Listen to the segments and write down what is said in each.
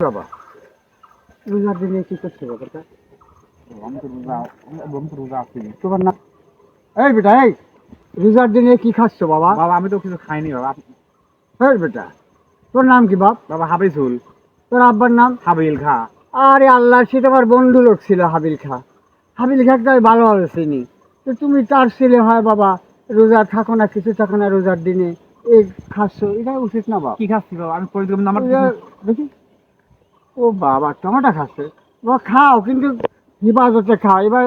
বাবা। রোজার দিনে কি করছ বাবাটা আমি তো রোজা আমি তো রোজা আছি তোমার নাম এই বেটা এই! রোজার দিনে কি খাচ্ছ বাবা? বাবা আমি তো কিছু খাইনি বাবা। এই বেটা তোর নাম কি বাপ? বাবা হাবিসুল তোর আব্বার নাম? হাবিল খা। আরে আল্লাহ সে তো বন্ধু লোক ছিল হাবিল খা। হাবিল খাকে তো ভালোভাবে চিনি। তো তুমি তার ছেলে হয় বাবা রোজা থাকো না কিছু থাকো না রোজার দিনে। এই খাচ্ছ এটা উচিত না বাবা কি খাচ্ছি বাবা? আমি আমার দেখি। ও বাবা টমেটো খাচ্ছে। বাবা খাও কিন্তু হিফাজতে খাও। এবার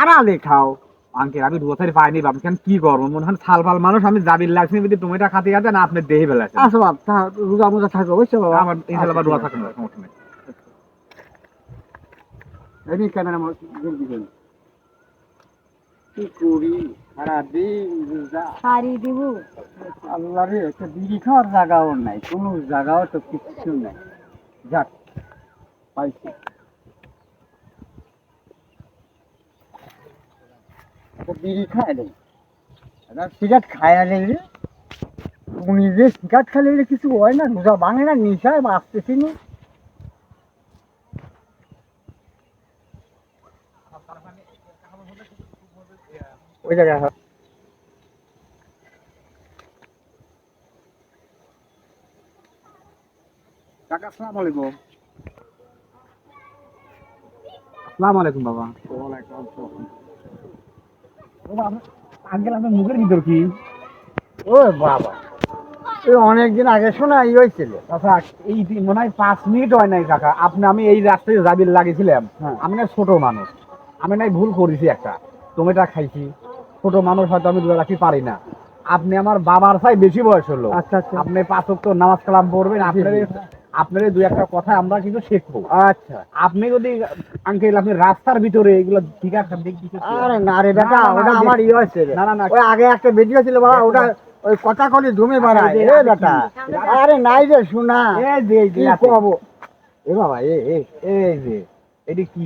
আড়ালে খাও। আঙ্কেল আমি রোজাই পাইনি বাবা কেন কি করব? মনে হয় সাল ফাল মানুষ আমি জাবির লাগছি যদি টমেটো খাতে খাতে না আপনি দেহে আসো বাপ তা রোজা মোজা থাকো বুঝছ বাবা। আমার ইনশাল্লাহ আবার রোজা থাকবে না সমস্যা নেই। এমনি ক্যামেরা কি করি? সারাদিন রোজা। শাড়ি দিব। আল্লাহ রে একটা বিড়ি খাওয়ার জায়গাও নাই কোনো জায়গাও তো কিচ্ছু নাই। যাক পাইছি বিড়ি খায় নেই সিগারেট খায় নেই রে উনি যে সিগারেট খেলে কিছু হয় না রোজা ভাঙে না নিশায় বাঁচতেছি না ওই জায়গায়। কাকা, আসসালামু আলাইকুম। আসসালামু আলাইকুম বাবা। আঙ্কেল আপনার মুখের ভিতর কি? ও বাবা এই অনেকদিন আগে শোনা ই হয়েছিল আচ্ছা এই মনে হয় পাঁচ মিনিট হয় নাই কাকা। আপনি আমি এই রাস্তায় জাবির লাগিয়েছিলাম হ্যাঁ। আমি না ছোট মানুষ। আমি নাই ভুল করেছি একটা। টমেটো খাইছি। ছোট মানুষ হয়তো আমি দূরে রাখতে পারি না। আপনি আমার বাবার চাই বেশি বয়স হলো। আচ্ছা আচ্ছা। আপনি পাঁচ ওয়াক্ত নামাজ কালাম পড়বেন আপনার আপনার দুই একটা কথা আমরা কিন্তু শিখব। আচ্ছা। আপনি যদি আঙ্কেল আপনি রাস্তার ভিতরে এগুলো ঠিক আছে আরে না রে বেটা ওটা আমার ই হয়েছে না, না, না। ওই আগে একটা ভিডিও ছিল বাবা ওটা ওই কথা কলি ধুমে বেড়ায় এই এ বেটা আরে নাই রে শোনা। আছে। কব? এ বাবা এ এ এই যে এটি কি?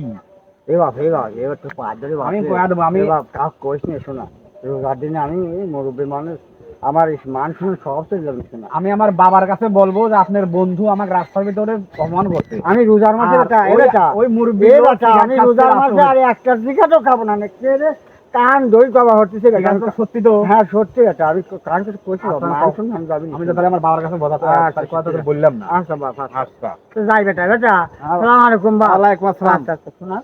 এ বাবা এ বাবা এবার তো ধরে আমি কয়া দেবো, আমি- কাজ করিস না শোনা। রোজার দিনে আমি মুরব্বী মানুষ। আমার মান শুনে সব তো আমি আমার বাবার কাছে বলব যে আপনার বন্ধু আমাকে রাস্তার ভিতরে অপমান করছে। আমি রোজার মাসে ওই- সিগারেট আমি রোজার মাসে। আর একটা টিকাটও খাব না। কে রে? কান দই কবা হচ্ছে তো সত্যি তো। হ্যাঁ সত্যি এটা। আমি কান কিছু করছি আমি যাবি। আমি তো তাহলে আমার বাবার কাছে আচ্ছা, কথা তো বললাম না। আচ্ছা বাবা আচ্ছা। যাই বেটা বেটা। সালাম আলাইকুম বাবা। ওয়ালাইকুম আসসালাম। আচ্ছা আচ্ছা শোনা।